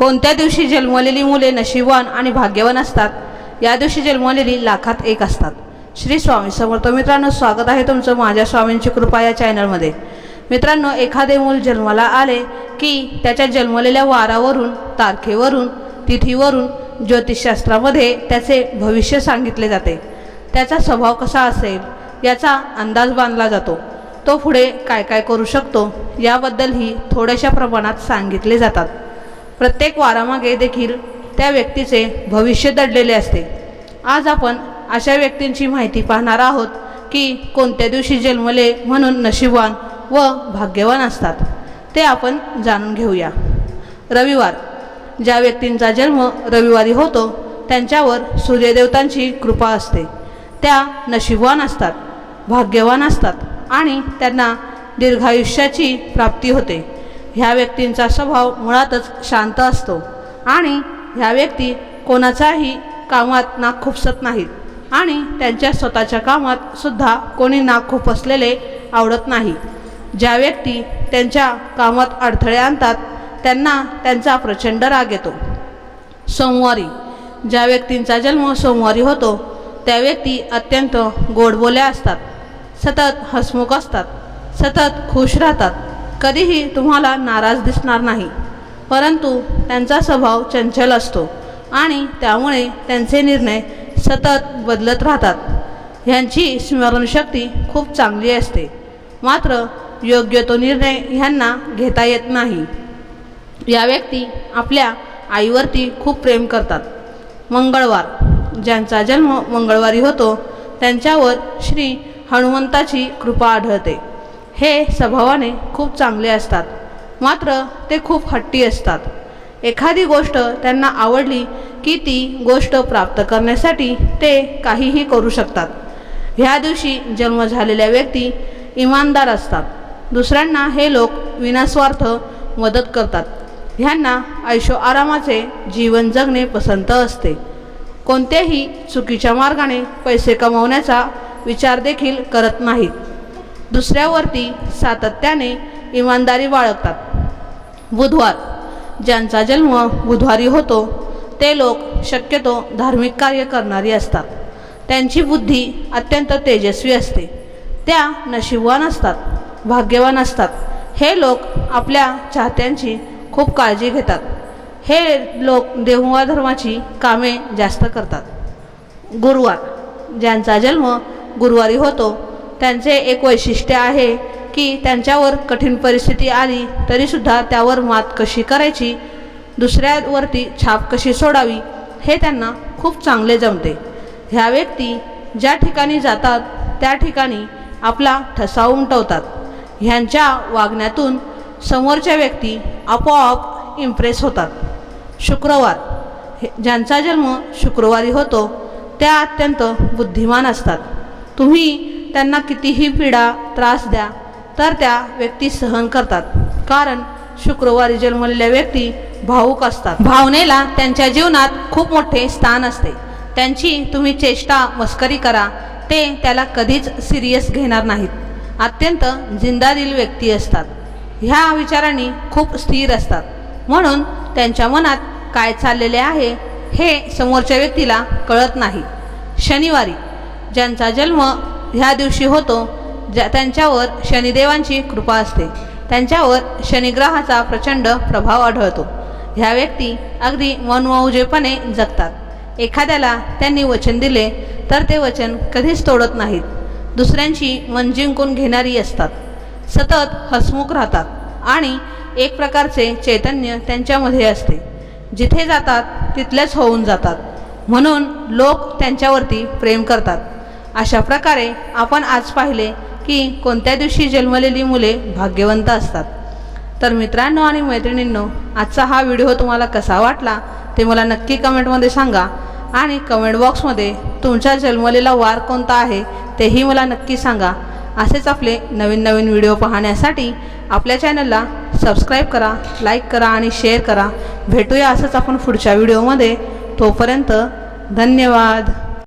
कोणत्या दिवशी जन्मलेली मुले नशीबवान आणि भाग्यवान असतात? या दिवशी जन्मलेली लाखात एक असतात. श्री स्वामी समर्थ. मित्रांनो स्वागत आहे तुमचं माझ्या स्वामींची कृपा या चॅनलमध्ये. मित्रांनो एखादे मूल जन्माला आले की त्याच्या जन्मलेल्या वारावरून तारखेवरून तिथीवरून ज्योतिषशास्त्रामध्ये त्याचे भविष्य सांगितले जाते. त्याचा स्वभाव कसा असेल? याचा अंदाज बांधला जातो. तो पुढे काय काय करू शकतो? याबद्दलही थोड्याशा प्रमाणात सांगितले जातात. प्रत्येक वारामागे देखील त्या व्यक्तीचे भविष्य दडलेले असते. आज आपण अशा व्यक्तींची माहिती पाहणार आहोत की कोणत्या दिवशी जन्मले म्हणून नशीबवान व भाग्यवान असतात ते आपण जाणून घेऊया. रविवार. ज्या व्यक्तींचा जन्म रविवारी होतो त्यांच्यावर सूर्यदेवतांची कृपा असते. त्या नशीबवान असतात भाग्यवान असतात आणि त्यांना दीर्घायुष्याची प्राप्ती होते. ह्या व्यक्तींचा स्वभाव मुळातच शांत असतो. आणि ह्या व्यक्ती कोणाचाही कामात नाक खुपसत नाहीत. आणि त्यांच्या स्वतःच्या कामात सुद्धा कोणी नाक खुपसलेले आवडत नाही. ज्या व्यक्ती त्यांच्या कामात अडथळे आणतात त्यांना त्यांचा प्रचंड राग येतो. सोमवारी ज्या व्यक्तींचा जन्म सोमवारी होतो त्या व्यक्ती अत्यंत गोडबोल्या असतात. सतत हसमुख असतात. सतत खुश राहतात. कधीही तुम्हाला नाराज दिसणार नाही. परंतु त्यांचा स्वभाव चंचल असतो आणि त्यामुळे त्यांचे निर्णय सतत बदलत राहतात. ह्यांची स्मरणशक्ती खूप चांगली असते. मात्र योग्य तो निर्णय ह्यांना घेता येत नाही. या व्यक्ती आपल्या आईवरती खूप प्रेम करतात. मंगळवार ज्यांचा जन्म मंगळवारी होतो त्यांच्यावर श्री हनुमंताची कृपा आढळते. हे स्वभावाने खूप चांगले असतात. मात्र ते खूप हट्टी असतात. एखादी गोष्ट त्यांना आवडली की ती गोष्ट प्राप्त करण्यासाठी ते काहीही करू शकतात. ह्या दिवशी जन्म झालेल्या व्यक्ती इमानदार असतात. दुसऱ्यांना हे लोक विनास्वार्थ मदत करतात. ह्यांना ऐशो आरामाचे जीवन जगणे पसंत असते. कोणत्याही चुकीच्या मार्गाने पैसे कमवण्याचा विचार देखील करत नाहीत. दुसऱ्यावरती सातत्याने इमानदारी बाळगतात. बुधवार ज्यांचा जन्म बुधवारी होतो ते लोक शक्यतो धार्मिक कार्य करणारी असतात. त्यांची बुद्धी अत्यंत तेजस्वी असते. त्या नशीबवान असतात भाग्यवान असतात. हे लोक आपल्या चाहत्यांची खूप काळजी घेतात. हे लोक देहुवा धर्माची कामे जास्त करतात. गुरुवार ज्यांचा जन्म गुरुवारी होतो त्यांचे एक वैशिष्ट्य आहे की त्यांच्यावर कठीण परिस्थिती आली तरीसुद्धा त्यावर मात कशी करायची? दुसऱ्यावरती छाप कशी सोडावी? हे त्यांना खूप चांगले जमते. ह्या व्यक्ती ज्या ठिकाणी जातात त्या ठिकाणी आपला ठसा उमटवतात. ह्यांच्या वागण्यातून समोरच्या व्यक्ती आपोआप इम्प्रेस होतात. शुक्रवार. हे ज्यांचा जन्म शुक्रवारी होतो त्या अत्यंत बुद्धिमान असतात. तुम्ही त्यांना कितीही पीडा त्रास द्या तर त्या व्यक्ती सहन करतात. कारण शुक्रवारी जन्मलेल्या व्यक्ती भावूक असतात. भावनेला त्यांच्या जीवनात खूप मोठे स्थान असते. त्यांची तुम्ही चेष्टा मस्करी करा ते त्याला कधीच सिरियस घेणार नाहीत. अत्यंत जिंदादिल व्यक्ती असतात. ह्या विचारांनी खूप स्थिर असतात. म्हणून त्यांच्या मनात काय चाललेले आहे हे समोरच्या व्यक्तीला कळत नाही. शनिवारी ज्यांचा जन्म ह्या दिवशी होतो ज्या त्यांच्यावर शनिदेवांची कृपा असते. त्यांच्यावर शनिग्रहाचा प्रचंड प्रभाव आढळतो. ह्या व्यक्ती अगदी मनमौजेपणे जगतात. एखाद्याला त्यांनी वचन दिले तर ते वचन कधीच तोडत नाहीत. दुसऱ्यांची मन जिंकून घेणारी असतात. सतत हसमुख राहतात आणि एक प्रकारचे चैतन्य त्यांच्यामध्ये असते. जिथे जातात तिथलेच होऊन जातात. म्हणून लोक त्यांच्यावरती प्रेम करतात. अशा प्रकारे आपण आज पाहिले की कोणत्या दिवशी जन्मलेली मुले भाग्यवंत असतात. तर मित्रांनो आणि मैत्रिणींनो आजचा हा व्हिडिओ तुम्हाला कसा वाटला ते मला नक्की कमेंटमध्ये सांगा आणि कमेंट बॉक्समध्ये तुमचा जन्मलेला वार कोणता आहे तेही मला नक्की सांगा. असेच आपले नवीन नवीन व्हिडिओ पाहण्यासाठी आपल्या चॅनलला सबस्क्राईब करा लाईक करा आणि शेअर करा. भेटूया असंच आपण पुढच्या व्हिडिओमध्ये. तोपर्यंत धन्यवाद.